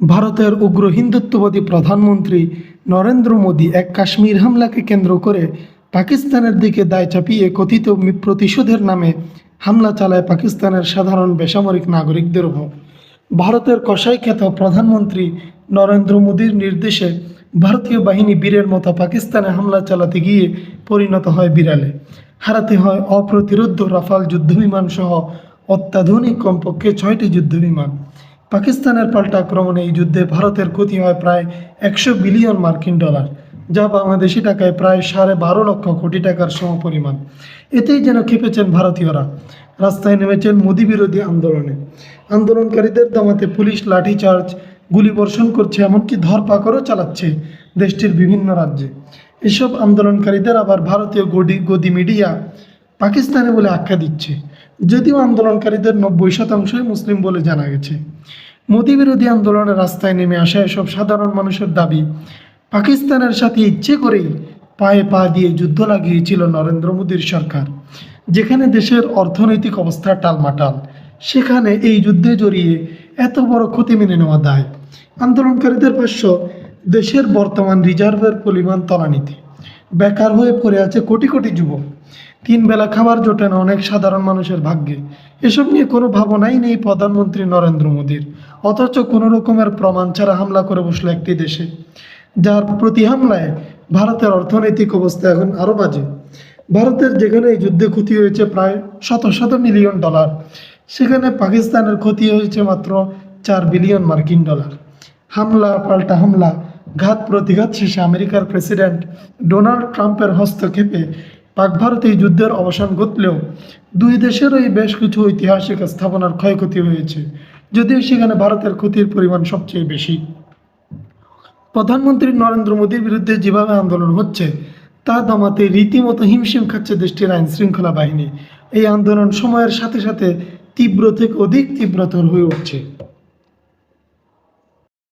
ভারতের উগ্র হিন্দুত্ববাদী প্রধানমন্ত্রী নরেন্দ্র মোদী এক কাশ্মীর হামলাকে কেন্দ্র করে পাকিস্তানের দিকে দায় চাপিয়ে কথিত প্রতিশোধের নামে হামলা চালায় পাকিস্তানের সাধারণ বেসামরিক নাগরিকদের উপর। ভারতের কসাই খ্যাত প্রধানমন্ত্রী নরেন্দ্র মোদীর নির্দেশে ভারতীয় বাহিনী বীরের মতো পাকিস্তানে হামলা চালাতে গিয়ে পরিণত হয় বিড়ালে। হারাতে হয় অপ্রতিরোধ্য রাফাল যুদ্ধবিমান সহ অত্যাধুনিক কমপক্ষে ছয়টি যুদ্ধবিমান। পাকিস্তানের পাল্টা আক্রমণে এই যুদ্ধে ভারতের ক্ষতি হয় প্রায় একশো বিলিয়ন মার্কিন ডলার, যা বাংলাদেশি টাকায় প্রায় সাড়ে বারো লক্ষ কোটি টাকার সমপরিমাণ। এতেই যেন খেপেছেন ভারতীয়রা। রাস্তায় নেমেছেন মোদী বিরোধী আন্দোলনে। আন্দোলনকারীদের দমাতে পুলিশ লাঠিচার্জ গুলিবর্ষণ করছে, এমনকি ধরপাকড়ও চালাচ্ছে দেশটির বিভিন্ন রাজ্যে। এসব আন্দোলনকারীদের আবার ভারতীয় গদি গদি মিডিয়া পাকিস্তানে বলে আখ্যা দিচ্ছে। যদিও আন্দোলনকারীদের নব্বই শতাংশই মুসলিম বলে জানা গেছে। মোদী বিরোধী আন্দোলনে রাস্তায় নেমে আসা এসব সাধারণ মানুষের দাবি, পাকিস্তানের সাথে ইচ্ছে করেই পায়ে পা দিয়ে যুদ্ধ লাগিয়েছিল নরেন্দ্র মোদীর সরকার, যেখানে দেশের অর্থনৈতিক অবস্থা টালমাটাল। সেখানে এই যুদ্ধে জড়িয়ে এত বড় ক্ষতি মেনে নেওয়া দায়। আন্দোলনকারীদের ভাষ্য দেশের বর্তমান রিজার্ভের পরিমাণ তলানিতে। বেকার হয়ে পড়ে আছে কোটি কোটি যুবক। তিন বেলা খাবার জোটে না অনেক সাধারণ মানুষের ভাগ্যে। এসব নিয়ে কোনো ভাবনাই নেই প্রধানমন্ত্রী নরেন্দ্র মোদীর। অথচ কোনো রকমের প্রমাণ ছাড়া হামলা করে বসল একটি দেশে, যার প্রতি হামলায় ভারতের অর্থনৈতিক অবস্থা এখন আরও বাজে। ভারতের যেখানে এই যুদ্ধে ক্ষতি হয়েছে প্রায় শত শত মিলিয়ন ডলার, সেখানে পাকিস্তানের ক্ষতি হয়েছে মাত্র চার বিলিয়ন মার্কিন ডলার। হামলা, পাল্টা হামলা, ঘাত প্রতিঘাত শেষে আমেরিকার প্রেসিডেন্ট ডোনাল্ড ট্রাম্পের হস্তক্ষেপে পাক ভারত এই যুদ্ধের অবসান ঘটলেও দুই দেশেরই বেশ কিছু ঐতিহাসিক স্থাপনার ক্ষয়ক্ষতি হয়েছে, যদিও সেখানে ভারতের ক্ষতির পরিমাণ সবচেয়ে বেশি। প্রধানমন্ত্রী নরেন্দ্র মোদীর বিরুদ্ধে যেভাবে আন্দোলন হচ্ছে, তা দমাতে রীতিমতো হিমশিম খাচ্ছে দেশটির আইন শৃঙ্খলা বাহিনী। এই আন্দোলন সময়ের সাথে সাথে তীব্র থেকে অধিক তীব্রতর হয়ে উঠছে।